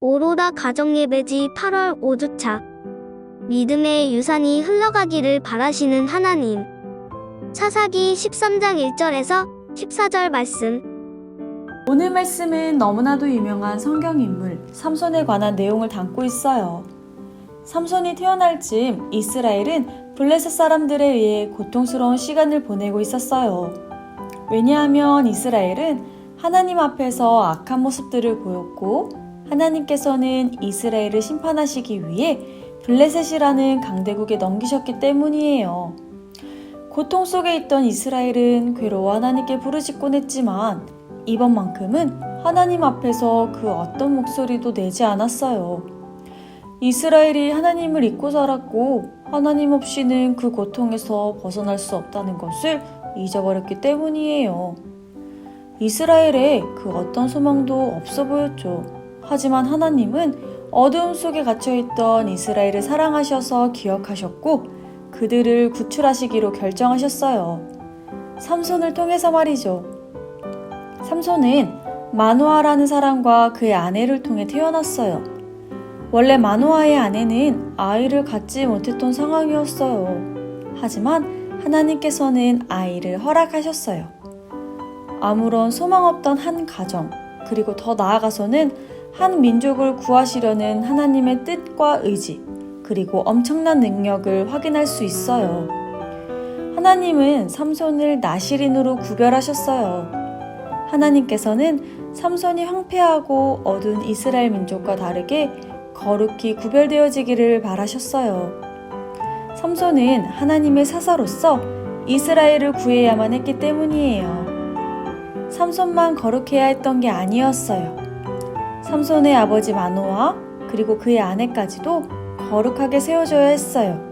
오로라 가정예배지 8월 5주차 믿음의 유산이 흘러가기를 바라시는 하나님 사사기 13장 1절에서 14절 말씀 오늘 말씀은 너무나도 유명한 성경 인물 삼손에 관한 내용을 담고 있어요. 삼손이 태어날 즈음 이스라엘은 블레셋 사람들에 의해 고통스러운 시간을 보내고 있었어요. 왜냐하면 이스라엘은 하나님 앞에서 악한 모습들을 보였고 하나님께서는 이스라엘을 심판하시기 위해 블레셋이라는 강대국에 넘기셨기 때문이에요. 고통 속에 있던 이스라엘은 괴로워 하나님께 부르짖곤 했지만 이번만큼은 하나님 앞에서 그 어떤 목소리도 내지 않았어요. 이스라엘이 하나님을 잊고 살았고 하나님 없이는 그 고통에서 벗어날 수 없다는 것을 잊어버렸기 때문이에요. 이스라엘에 그 어떤 소망도 없어 보였죠. 하지만 하나님은 어두움 속에 갇혀있던 이스라엘을 사랑하셔서 기억하셨고 그들을 구출하시기로 결정하셨어요. 삼손을 통해서 말이죠. 삼손은 마노아라는 사람과 그의 아내를 통해 태어났어요. 원래 마노아의 아내는 아이를 갖지 못했던 상황이었어요. 하지만 하나님께서는 아이를 허락하셨어요. 아무런 소망 없던 한 가정, 그리고 더 나아가서는 한 민족을 구하시려는 하나님의 뜻과 의지, 그리고 엄청난 능력을 확인할 수 있어요. 하나님은 삼손을 나시린으로 구별하셨어요. 하나님께서는 삼손이 황폐하고 어두운 이스라엘 민족과 다르게 거룩히 구별되어지기를 바라셨어요. 삼손은 하나님의 사사로서 이스라엘을 구해야만 했기 때문이에요. 삼손만 거룩해야 했던 게 아니었어요. 삼손의 아버지 마노아 그리고 그의 아내까지도 거룩하게 세워줘야 했어요.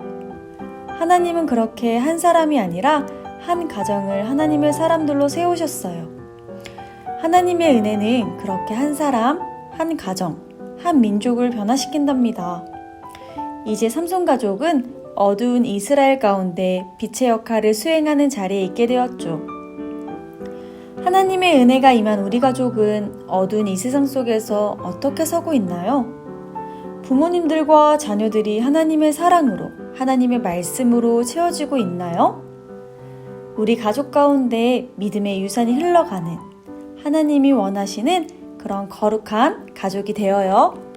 하나님은 그렇게 한 사람이 아니라 한 가정을 하나님의 사람들로 세우셨어요. 하나님의 은혜는 그렇게 한 사람, 한 가정, 한 민족을 변화시킨답니다. 이제 삼손 가족은 어두운 이스라엘 가운데 빛의 역할을 수행하는 자리에 있게 되었죠. 하나님의 은혜가 임한 우리 가족은 어두운 이 세상 속에서 어떻게 서고 있나요? 부모님들과 자녀들이 하나님의 사랑으로, 하나님의 말씀으로 채워지고 있나요? 우리 가족 가운데 믿음의 유산이 흘러가는 하나님이 원하시는 그런 거룩한 가족이 되어요.